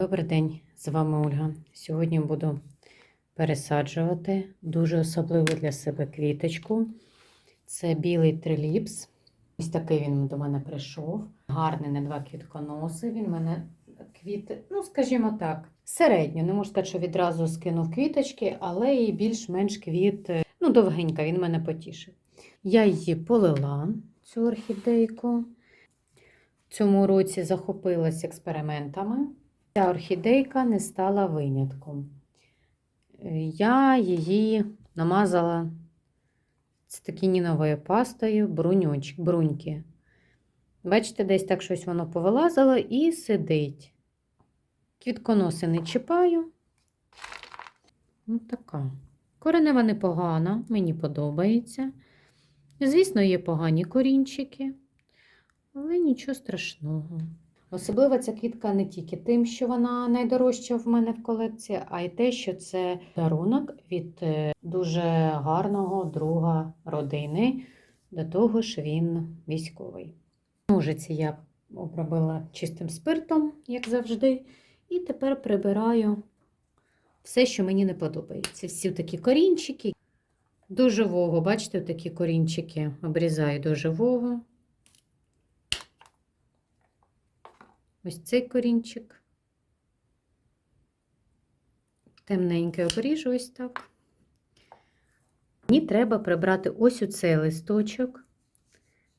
Добрий день, з вами Ольга. Сьогодні буду пересаджувати дуже особливу для себе квіточку. Це білий триліпс. Ось такий він до мене прийшов. Гарний на два квітконоси. Він мене квіти, ну, скажімо так, середньо. Не можу сказати, що відразу скинув квіточки, але і більш-менш квіт, е, ну, довгенька, він мене потішив. Я її полила, цю орхідейку. В цьому році захопилась експериментами. Ця орхідейка не стала винятком. Е, Я її намазала цитокініновою пастою бруньоч, бруньки. Бачите, десь так щось воно повилазило і сидить. Квітконоси не чіпаю. Ось така. Коренева непогана, мені подобається. Звісно, є погані корінчики, але нічого страшного. Особлива ця квітка не тільки тим, що вона найдорожча в мене в колекції, а й те, що це дарунок від е, дуже гарного друга родини. До того ж, він військовий. Ножиці я обробила чистим спиртом, як завжди, і тепер прибираю все, що мені не подобається. Всі такі корінчики. До живого, бачите, такі корінчики обрізаю до живого. Ось цей корінчик. Темненький обріжу ось так. Мені треба прибрати ось у цей листочок.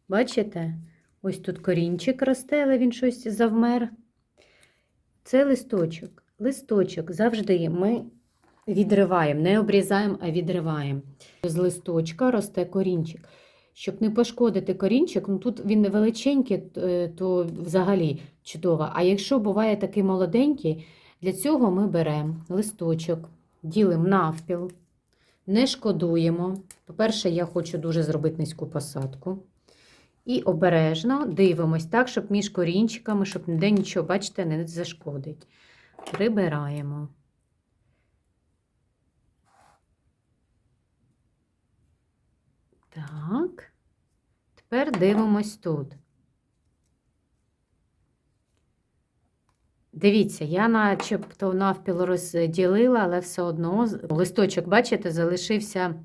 Бачите? Ось тут корінчик росте, але він щось завмер. Це листочок. Листочок завжди ми відриваємо, не обрізаємо, а відриваємо. З листочка росте корінчик. Щоб не пошкодити корінчик, ну тут він невеличенький, е, то взагалі чудово. А якщо буває такий молоденький, для цього ми беремо листочок, ділимо навпіл, не шкодуємо. По-перше, я хочу дуже зробити низьку посадку. І обережно дивимось так, щоб між корінчиками, щоб ніде нічого, бачите, не зашкодить. Прибираємо. Так. Тепер дивимось тут. Дивіться, я начебто навпіл розділила, але все одно листочок, бачите, залишився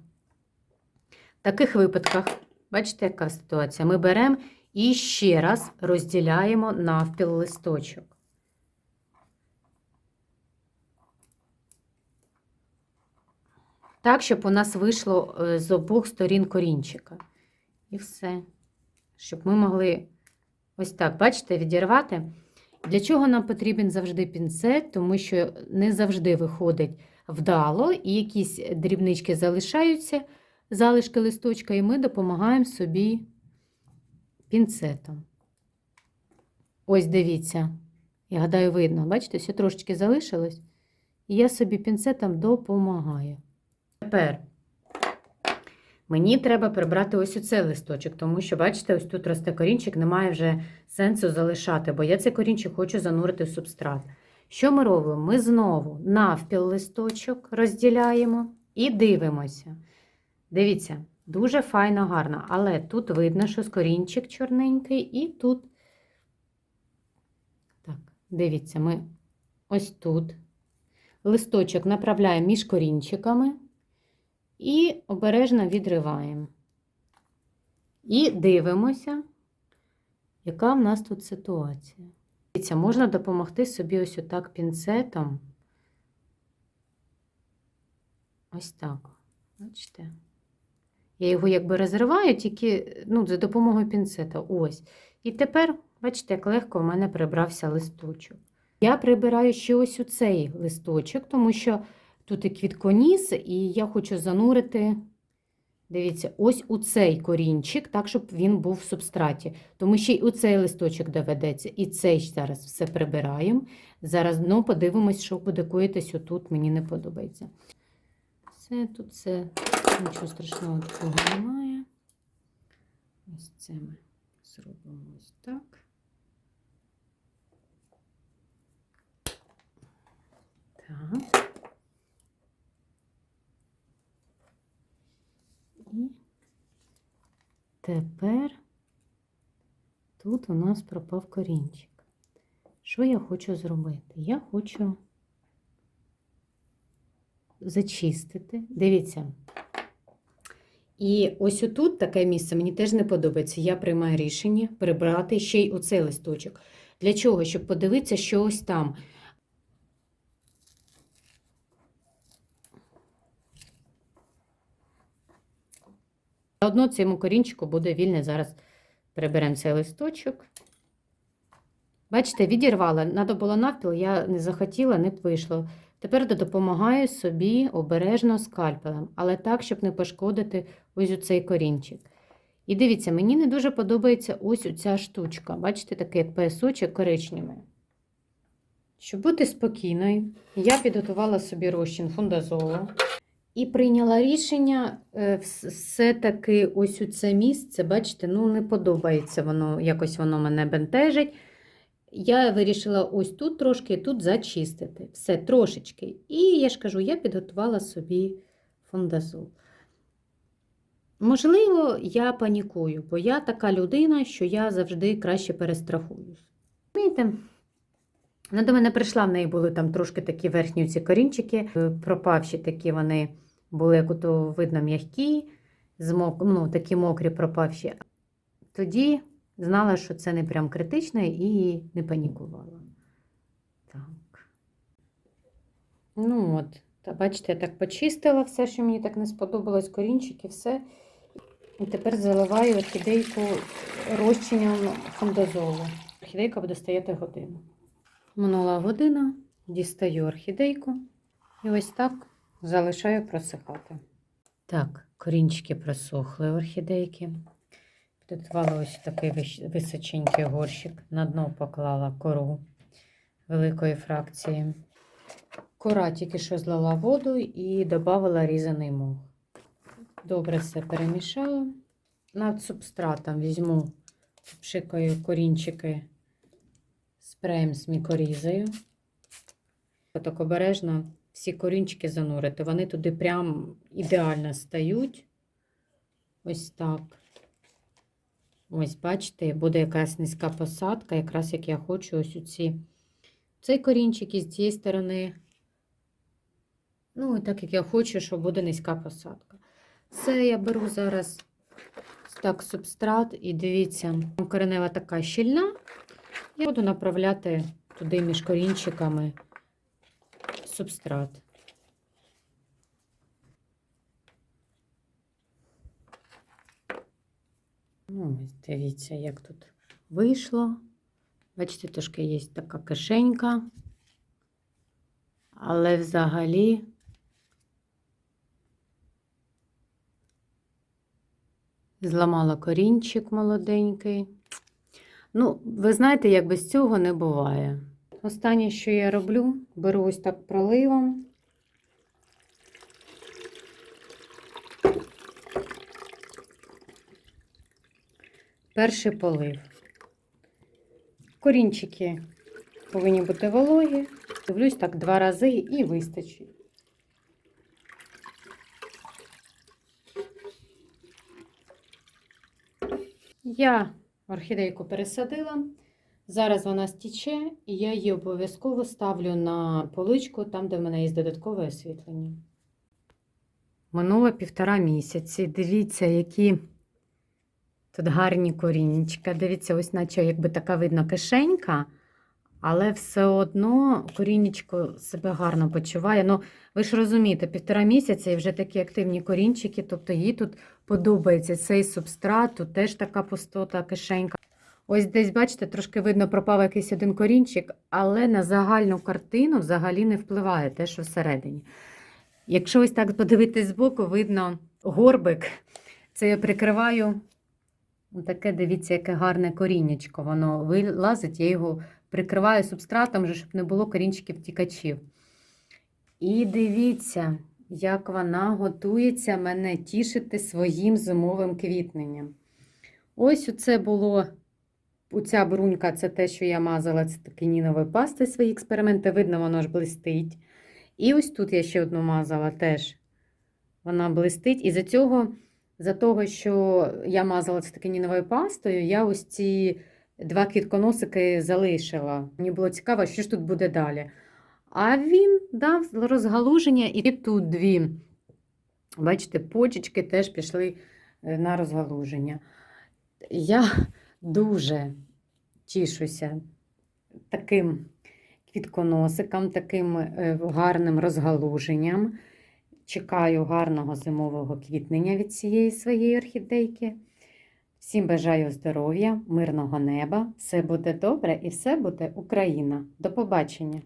в таких випадках. Бачите, яка ситуація? Ми беремо і ще раз розділяємо навпіл листочок. Так, щоб у нас вийшло е, з обох сторін корінчика. І все. Щоб ми могли ось так, бачите, відірвати. Для чого нам потрібен завжди пінцет? Тому що не завжди виходить вдало, і якісь дрібнички залишаються, залишки листочка, і ми допомагаємо собі пінцетом. Ось дивіться. Я гадаю, видно, бачите, все трошечки залишилось. І я собі пінцетом допомагаю. Тепер мені треба прибрати ось оцей листочок, тому що, бачите, ось тут росте корінчик, немає вже сенсу залишати, бо я цей корінчик хочу занурити в субстрат. Що ми робимо? Ми знову навпіл листочок розділяємо і дивимося. Дивіться, дуже файно, гарно, але тут видно, що корінчик чорненький, і тут. Так, дивіться, ми ось тут листочок направляємо між корінчиками і обережно відриваємо. І дивимося, яка в нас тут ситуація. Дивіться, можна допомогти собі ось отак пінцетом. Ось так. Бачите? Я його якби розриваю, тільки ну, за допомогою пінцета. Ось. І тепер, бачите, як легко в мене прибрався листочок. Я прибираю ще ось у цей листочок, тому що тут і квітконіс, і я хочу занурити, дивіться, ось у цей корінчик, так, щоб він був в субстраті. Тому ще й у цей листочок доведеться. І цей зараз все прибираємо. Зараз ну, подивимось, що буде коїтись отут, мені не подобається. Все, тут все, нічого страшного такого немає. Ось це ми зробимо ось так. Так. І тепер тут у нас пропав корінчик. Що я хочу зробити? Я хочу зачистити. Дивіться. І ось отут таке місце мені теж не подобається. Я приймаю рішення прибрати ще й оцей листочок. Для чого? Щоб подивитися, що ось там. Одно цьому корінчику буде вільне. Зараз приберемо цей листочок. Бачите, відірвала. Надо було навпіл, я не захотіла, не вийшло. Тепер допомагаю собі обережно скальпелем, але так, щоб не пошкодити ось цей корінчик. І дивіться, мені не дуже подобається ось ця штучка. Бачите, такий як поясочок коричневий. Щоб бути спокійною, я підготувала собі розчин фундазолу і прийняла рішення е, все-таки ось у це місце, бачите, ну не подобається воно, якось воно мене бентежить. Я вирішила ось тут трошки, тут зачистити. Все, трошечки. І я ж кажу, я підготувала собі фундазол. Можливо, я панікую, бо я така людина, що я завжди краще перестрахуюсь. Розумієте? Вона до мене прийшла, в неї були там трошки такі верхні ці корінчики, е, пропавші такі вони були, як ото видно, м'які, ну, такі мокрі пропавші. Тоді знала, що це не прям критично і не панікувала. Так. Ну от, та бачите, я так почистила все, що мені так не сподобалось, корінчики, все. І тепер заливаю орхідейку розчином фундазолу. Орхідейка буде стояти годину. Минула година, дістаю орхідейку і ось так залишаю просихати. Так, корінчики просохли орхідейки. Підготувала ось такий височенький горщик. На дно поклала кору великої фракції. Кора тільки що злила воду і додала різаний мох. Добре все перемішала. Над субстратом візьму, пшикаю корінчики спреєм з мікорізою. Так обережно всі корінчики занурити. Вони туди прям ідеально стають. Ось так. Ось, бачите, буде якась низька посадка, якраз як я хочу, ось у ці. Цей корінчик і з цієї сторони. Ну, і так як я хочу, що буде низька посадка. Це я беру зараз так субстрат, і дивіться, коренева така щільна. Я буду направляти туди між корінчиками субстрат. Ну, дивіться, як тут вийшло. Бачите, трошки є така кишенька. Але взагалі зламала корінчик молоденький. Ну, ви знаєте, як без цього не буває. Останнє, що я роблю, беру ось так проливом. Перший полив. Корінчики повинні бути вологі. Дивлюсь так два рази і вистачить. Я орхідейку пересадила. Зараз вона стіче, і я її обов'язково ставлю на поличку, там, де в мене є додаткове освітлення. Минуло півтора місяці. Дивіться, які тут гарні корінчика. Дивіться, ось наче якби така видно кишенька, але все одно корінечко себе гарно почуває. Ну, ви ж розумієте, півтора місяця і вже такі активні корінчики, тобто їй тут подобається цей субстрат, тут теж така пустота, кишенька. Ось десь, бачите, трошки видно, пропав якийсь один корінчик, але на загальну картину взагалі не впливає те, що всередині. Якщо ось так подивитись збоку, видно горбик. Це я прикриваю таке, дивіться, яке гарне коріннячко. Воно вилазить, я його прикриваю субстратом, щоб не було корінчиків тікачів. І дивіться, як вона готується мене тішити своїм зимовим квітненням. Ось оце було. Оця брунька це те, що я мазала це такиніновою пастою свої експерименти. Видно, воно ж блистить. І ось тут я ще одну мазала теж. Вона блистить. І за цього, за того, що я мазала це такиніновою пастою, я ось ці два квітконосики залишила. Мені було цікаво, що ж тут буде далі. А він дав розгалуження, і тут дві. Бачите, почечки теж пішли е, на розгалуження. Я дуже тішуся таким квітконосиком, таким е, гарним розгалуженням. Чекаю гарного зимового квітнення від цієї своєї орхідейки. Всім бажаю здоров'я, мирного неба. Все буде добре і все буде Україна. До побачення!